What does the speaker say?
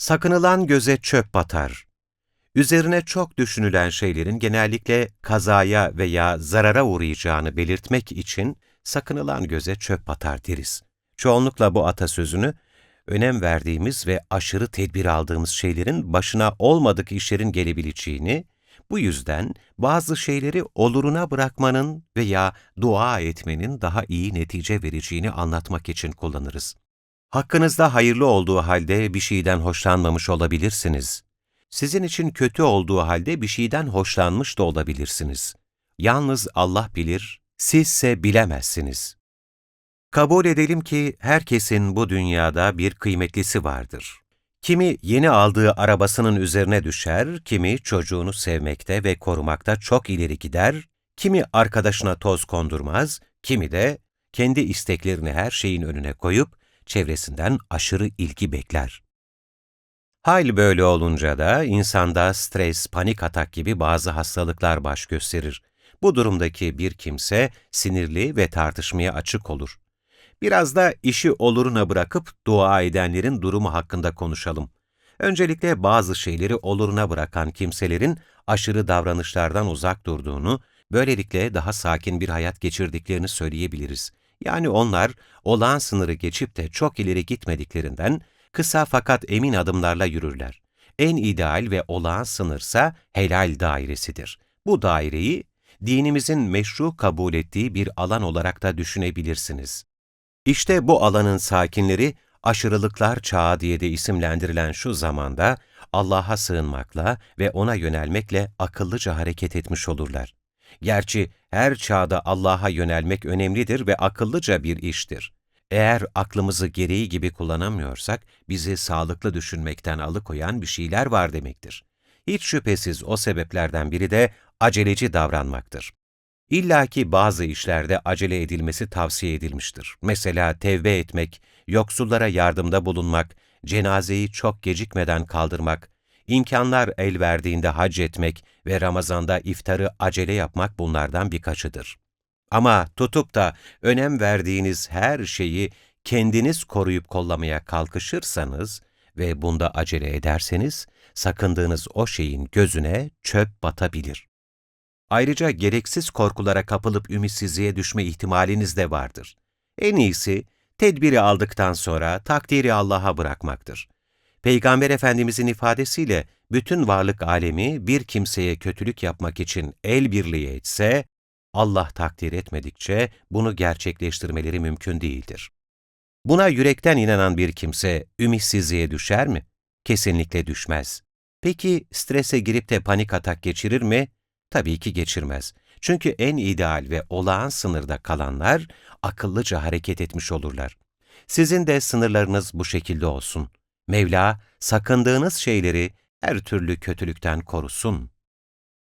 Sakınılan göze çöp batar. Üzerine çok düşünülen şeylerin genellikle kazaya veya zarara uğrayacağını belirtmek için sakınılan göze çöp batar deriz. Çoğunlukla bu atasözünü, önem verdiğimiz ve aşırı tedbir aldığımız şeylerin başına olmadık işlerin gelebileceğini, bu yüzden bazı şeyleri oluruna bırakmanın veya dua etmenin daha iyi netice vereceğini anlatmak için kullanırız. Hakkınızda hayırlı olduğu halde bir şeyden hoşlanmamış olabilirsiniz. Sizin için kötü olduğu halde bir şeyden hoşlanmış da olabilirsiniz. Yalnız Allah bilir, sizse bilemezsiniz. Kabul edelim ki herkesin bu dünyada bir kıymetlisi vardır. Kimi yeni aldığı arabasının üzerine düşer, kimi çocuğunu sevmekte ve korumakta çok ileri gider, kimi arkadaşına toz kondurmaz, kimi de kendi isteklerini her şeyin önüne koyup çevresinden aşırı ilgi bekler. Hal böyle olunca da insanda stres, panik atak gibi bazı hastalıklar baş gösterir. Bu durumdaki bir kimse sinirli ve tartışmaya açık olur. Biraz da işi oluruna bırakıp dua edenlerin durumu hakkında konuşalım. Öncelikle bazı şeyleri oluruna bırakan kimselerin aşırı davranışlardan uzak durduğunu, böylelikle daha sakin bir hayat geçirdiklerini söyleyebiliriz. Yani onlar olağan sınırı geçip de çok ileri gitmediklerinden kısa fakat emin adımlarla yürürler. En ideal ve olağan sınırsa helal dairesidir. Bu daireyi dinimizin meşru kabul ettiği bir alan olarak da düşünebilirsiniz. İşte bu alanın sakinleri aşırılıklar çağı diye de isimlendirilen şu zamanda Allah'a sığınmakla ve O'na yönelmekle akıllıca hareket etmiş olurlar. Gerçi her çağda Allah'a yönelmek önemlidir ve akıllıca bir iştir. Eğer aklımızı gereği gibi kullanamıyorsak, bizi sağlıklı düşünmekten alıkoyan bir şeyler var demektir. Hiç şüphesiz o sebeplerden biri de aceleci davranmaktır. İlla ki bazı işlerde acele edilmesi tavsiye edilmiştir. Mesela tevbe etmek, yoksullara yardımda bulunmak, cenazeyi çok gecikmeden kaldırmak, imkanlar el verdiğinde hac etmek ve Ramazan'da iftarı acele yapmak bunlardan birkaçıdır. Ama tutup da önem verdiğiniz her şeyi kendiniz koruyup kollamaya kalkışırsanız ve bunda acele ederseniz, sakındığınız o şeyin gözüne çöp batabilir. Ayrıca gereksiz korkulara kapılıp ümitsizliğe düşme ihtimaliniz de vardır. En iyisi, tedbiri aldıktan sonra takdiri Allah'a bırakmaktır. Peygamber Efendimizin ifadesiyle bütün varlık alemi bir kimseye kötülük yapmak için el birliği etse, Allah takdir etmedikçe bunu gerçekleştirmeleri mümkün değildir. Buna yürekten inanan bir kimse ümitsizliğe düşer mi? Kesinlikle düşmez. Peki strese girip de panik atak geçirir mi? Tabii ki geçirmez. Çünkü en ideal ve olağan sınırda kalanlar akıllıca hareket etmiş olurlar. Sizin de sınırlarınız bu şekilde olsun. Mevla sakındığınız şeyleri her türlü kötülükten korusun.